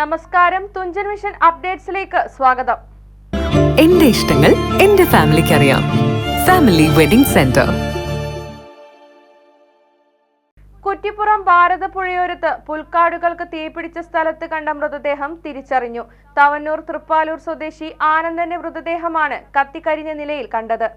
നമസ്കാരം. തുഞ്ചൻ മിഷൻ അപ്ഡേറ്റ്സിലേക്ക് സ്വാഗതം. എന്റെ ഇഷ്ടങ്ങൾ എന്റെ ഫാമിലിക്ക് അറിയാം ഫാമിലി വെഡിംഗ് സെന്റർ. കുറ്റിപ്പുറം ഭാരതപ്പുഴയോരത്ത് പുൽക്കാടുകൾക്ക് തീപിടിച്ച സ്ഥലത്ത് കണ്ട മൃതദേഹം തിരിച്ചറിഞ്ഞു. തവന്നൂർ തൃപ്പാലൂർ സ്വദേശി ആനന്ദന്റെ മൃതദേഹമാണ് കത്തിക്കരിഞ്ഞ നിലയിൽ കണ്ടത്.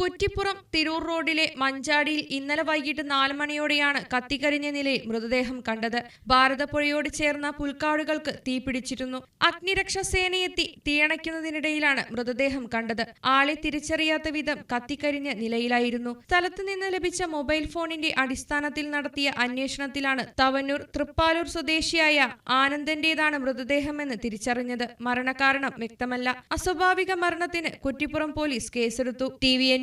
കുറ്റിപ്പുറം തിരൂർ റോഡിലെ മഞ്ചാടിയിൽ ഇന്നലെ വൈകിട്ട് നാല് മണിയോടെയാണ് കത്തിക്കരിഞ്ഞ നിലയിൽ മൃതദേഹം കണ്ടത്. ഭാരതപ്പുഴയോട് ചേർന്ന പുൽക്കാടുകൾക്ക് തീപിടിച്ചിരുന്നു. അഗ്നിരക്ഷാ സേനയെത്തി തീയണയ്ക്കുന്നതിനിടയിലാണ് മൃതദേഹം കണ്ടത്. ആളെ തിരിച്ചറിയാത്ത വിധം കത്തിക്കരിഞ്ഞ നിലയിലായിരുന്നു. സ്ഥലത്ത് നിന്ന് ലഭിച്ച മൊബൈൽ ഫോണിന്റെ അടിസ്ഥാനത്തിൽ നടത്തിയ അന്വേഷണത്തിലാണ് തവന്നൂർ തൃപ്പാലൂർ സ്വദേശിയായ ആനന്ദന്റേതാണ് മൃതദേഹമെന്ന് തിരിച്ചറിഞ്ഞത്. മരണകാരണം വ്യക്തമല്ല. അസ്വാഭാവിക മരണത്തിന് കുറ്റിപ്പുറം പോലീസ് കേസെടുത്തു. T V N